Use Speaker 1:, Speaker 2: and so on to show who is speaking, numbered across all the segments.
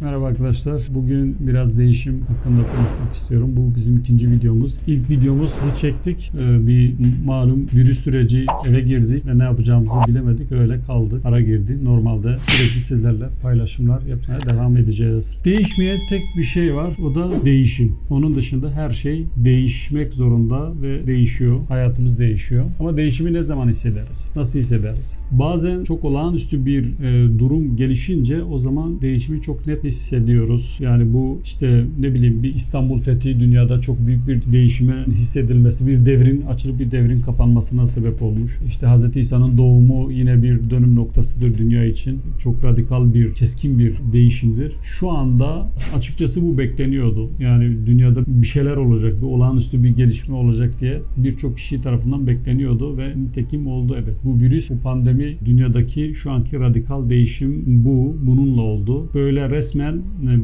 Speaker 1: Merhaba arkadaşlar. Bugün biraz değişim hakkında konuşmak istiyorum. Bu bizim ikinci videomuz. İlk videomuzu çektik. Ee, Bir malum virüs süreci eve girdik ve ne yapacağımızı bilemedik. Öyle kaldı. Ara girdi. Normalde sürekli sizlerle paylaşımlar yapmaya devam edeceğiz. Değişmeyen tek bir şey var. O da değişim. Onun dışında her şey değişmek zorunda ve değişiyor. Hayatımız değişiyor. Ama değişimi ne zaman hissederiz? Nasıl hissederiz? Bazen çok olağanüstü bir e, durum gelişince o zaman değişimi çok net hissediyoruz. Yani bu işte ne bileyim bir İstanbul fethi dünyada çok büyük bir değişime hissedilmesi, bir devrin açılıp bir devrin kapanmasına sebep olmuş. İşte Hz. İsa'nın doğumu yine bir dönüm noktasıdır dünya için. Çok radikal bir, keskin bir değişimdir. Şu anda açıkçası bu bekleniyordu. Yani dünyada bir şeyler olacak, bir olağanüstü bir gelişme olacak diye birçok kişi tarafından bekleniyordu ve nitekim oldu evet. Bu virüs, bu pandemi dünyadaki şu anki radikal değişim bu, bununla oldu. Böyle resmen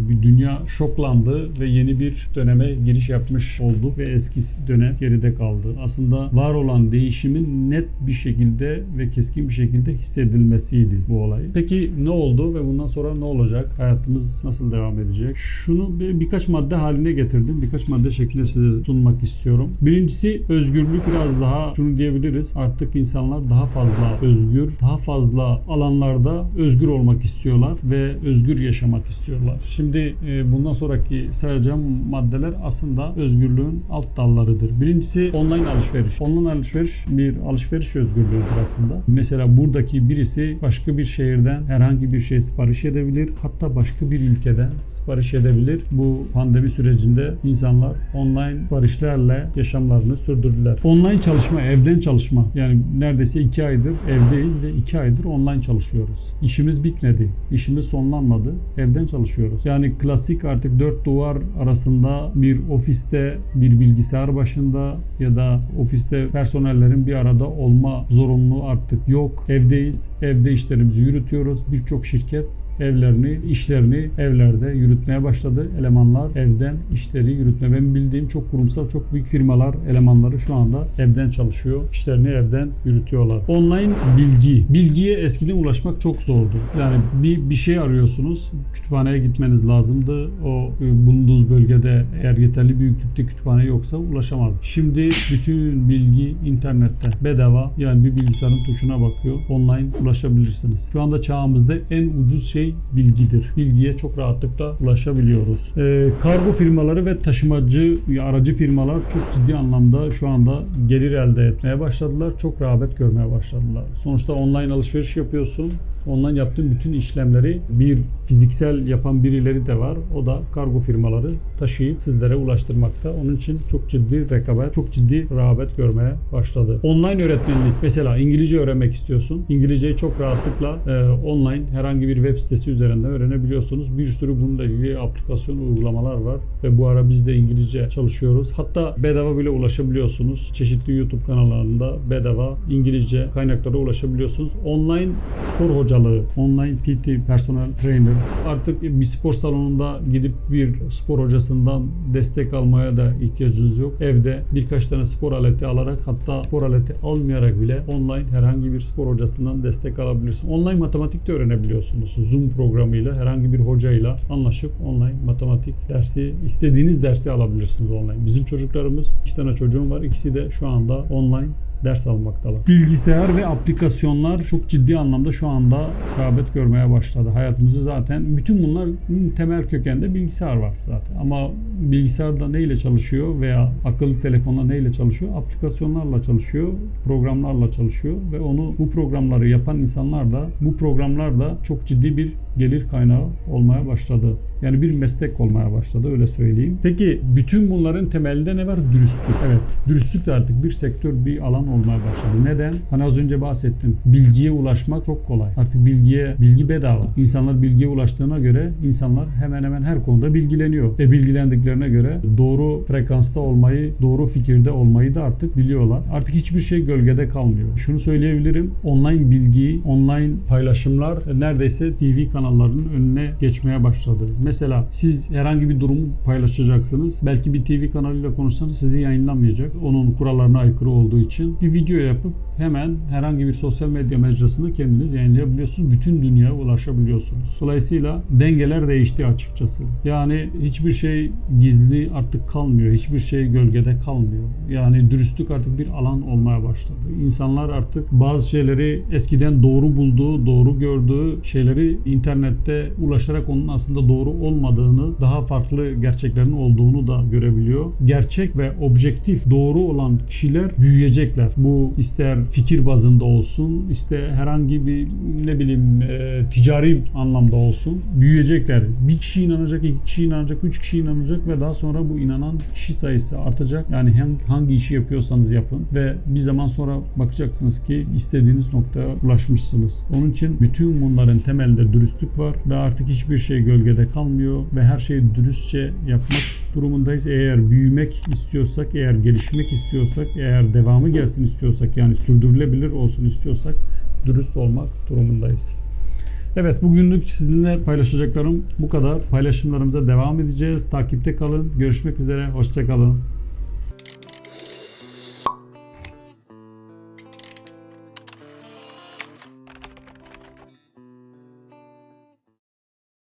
Speaker 1: bir dünya şoklandı ve yeni bir döneme giriş yapmış oldu ve eski dönem geride kaldı. Aslında var olan değişimin net bir şekilde ve keskin bir şekilde hissedilmesiydi bu olay. Peki ne oldu ve bundan sonra ne olacak? Hayatımız nasıl devam edecek? Şunu bir, birkaç madde haline getirdim. Birkaç madde şeklinde size sunmak istiyorum. Birincisi özgürlük biraz daha şunu diyebiliriz. Artık insanlar daha fazla özgür, daha fazla alanlarda özgür olmak istiyorlar ve özgür yaşamak istiyorlar. Şimdi e, bundan sonraki sayacağım maddeler aslında özgürlüğün alt dallarıdır. Birincisi online alışveriş. Online alışveriş bir alışveriş özgürlüğüdür aslında. Mesela buradaki birisi başka bir şehirden herhangi bir şey sipariş edebilir. Hatta başka bir ülkeden sipariş edebilir. Bu pandemi sürecinde insanlar online siparişlerle yaşamlarını sürdürdüler. Online çalışma, evden çalışma. Yani neredeyse iki aydır evdeyiz ve iki aydır online çalışıyoruz. İşimiz bitmedi. İşimiz sonlanmadı. Evden çalışıyoruz. Yani klasik artık dört duvar arasında bir ofiste bir bilgisayar başında ya da ofiste personellerin bir arada olma zorunluluğu artık yok. Evdeyiz. Evde işlerimizi yürütüyoruz. Birçok şirket evlerini, işlerini evlerde yürütmeye başladı. Elemanlar evden işleri yürütme. Ben bildiğim çok kurumsal, çok büyük firmalar elemanları şu anda evden çalışıyor. İşlerini evden yürütüyorlar. Online bilgi. Bilgiye eskiden ulaşmak çok zordu. Yani bir, bir şey arıyorsunuz. Kütüphaneye gitmeniz lazımdı. O e, bulunduğunuz bölgede eğer yeterli büyüklükte kütüphane yoksa ulaşamaz. Şimdi bütün bilgi internette bedava. Yani bir bilgisayarın tuşuna bakıyor. Online ulaşabilirsiniz. Şu anda çağımızda en ucuz şey bilgidir. Bilgiye çok rahatlıkla ulaşabiliyoruz. Ee, kargo firmaları ve taşımacı aracı firmalar çok ciddi anlamda şu anda gelir elde etmeye başladılar. Çok rağbet görmeye başladılar. Sonuçta online alışveriş yapıyorsun. Online yaptığın bütün işlemleri bir fiziksel yapan birileri de var. O da kargo firmaları taşıyıp sizlere ulaştırmakta. Onun için çok ciddi rekabet, çok ciddi rağbet görmeye başladı. Online öğretmenlik. Mesela İngilizce öğrenmek istiyorsun. İngilizceyi çok rahatlıkla e, online herhangi bir web sitesi üzerinden öğrenebiliyorsunuz. Bir sürü bununla ilgili aplikasyon uygulamalar var ve bu ara biz de İngilizce çalışıyoruz. Hatta bedava bile ulaşabiliyorsunuz. Çeşitli YouTube kanallarında bedava İngilizce kaynaklara ulaşabiliyorsunuz. Online spor hocalığı, online PT, personal trainer. Artık bir spor salonunda gidip bir spor hocasından destek almaya da ihtiyacınız yok. Evde birkaç tane spor aleti alarak hatta spor aleti almayarak bile online herhangi bir spor hocasından destek alabilirsiniz. Online matematik de öğrenebiliyorsunuz. Zoom programıyla herhangi bir hocayla anlaşıp online matematik dersi istediğiniz dersi alabilirsiniz online. Bizim çocuklarımız iki tane çocuğum var. İkisi de şu anda online ders almaktalar. Bilgisayar ve aplikasyonlar çok ciddi anlamda şu anda rağbet görmeye başladı. Hayatımızı zaten bütün bunların temel kökende bilgisayar var zaten. Ama bilgisayarda neyle çalışıyor veya akıllı telefonla neyle çalışıyor? Aplikasyonlarla çalışıyor, programlarla çalışıyor ve onu bu programları yapan insanlar da bu programlar da çok ciddi bir gelir kaynağı olmaya başladı. Yani bir meslek olmaya başladı öyle söyleyeyim. Peki bütün bunların temelinde ne var? Dürüstlük. Evet. Dürüstlük de artık bir sektör, bir alan olmaya başladı. Neden? Hani az önce bahsettim. Bilgiye ulaşmak çok kolay. Artık bilgiye, bilgi bedava. İnsanlar bilgiye ulaştığına göre insanlar hemen hemen her konuda bilgileniyor. Ve bilgilendiklerine göre doğru frekansta olmayı, doğru fikirde olmayı da artık biliyorlar. Artık hiçbir şey gölgede kalmıyor. Şunu söyleyebilirim. Online bilgi, online paylaşımlar neredeyse TV kanallarının önüne geçmeye başladı. Mesela siz herhangi bir durumu paylaşacaksınız. Belki bir TV kanalıyla konuşsanız sizi yayınlamayacak. Onun kurallarına aykırı olduğu için bir video yapıp hemen herhangi bir sosyal medya mecrasını kendiniz yayınlayabiliyorsunuz. Bütün dünyaya ulaşabiliyorsunuz. Dolayısıyla dengeler değişti açıkçası. Yani hiçbir şey gizli artık kalmıyor. Hiçbir şey gölgede kalmıyor. Yani dürüstlük artık bir alan olmaya başladı. İnsanlar artık bazı şeyleri eskiden doğru bulduğu, doğru gördüğü şeyleri internette ulaşarak onun aslında doğru olmadığını, daha farklı gerçeklerin olduğunu da görebiliyor. Gerçek ve objektif doğru olan kişiler büyüyecekler. Bu ister fikir bazında olsun, ister herhangi bir ne bileyim e, ticari anlamda olsun büyüyecekler. Bir kişi inanacak, iki kişi inanacak, üç kişi inanacak ve daha sonra bu inanan kişi sayısı artacak. Yani hangi, hangi işi yapıyorsanız yapın ve bir zaman sonra bakacaksınız ki istediğiniz noktaya ulaşmışsınız. Onun için bütün bunların temelinde dürüstlük var ve artık hiçbir şey gölgede kalmıyor ve her şeyi dürüstçe yapmak durumundayız. Eğer büyümek istiyorsak, eğer gelişmek istiyorsak, eğer devamı gelsin istiyorsak yani sürdürülebilir olsun istiyorsak dürüst olmak durumundayız. Evet bugünlük sizinle paylaşacaklarım bu kadar. Paylaşımlarımıza devam edeceğiz. Takipte kalın. Görüşmek üzere. Hoşçakalın.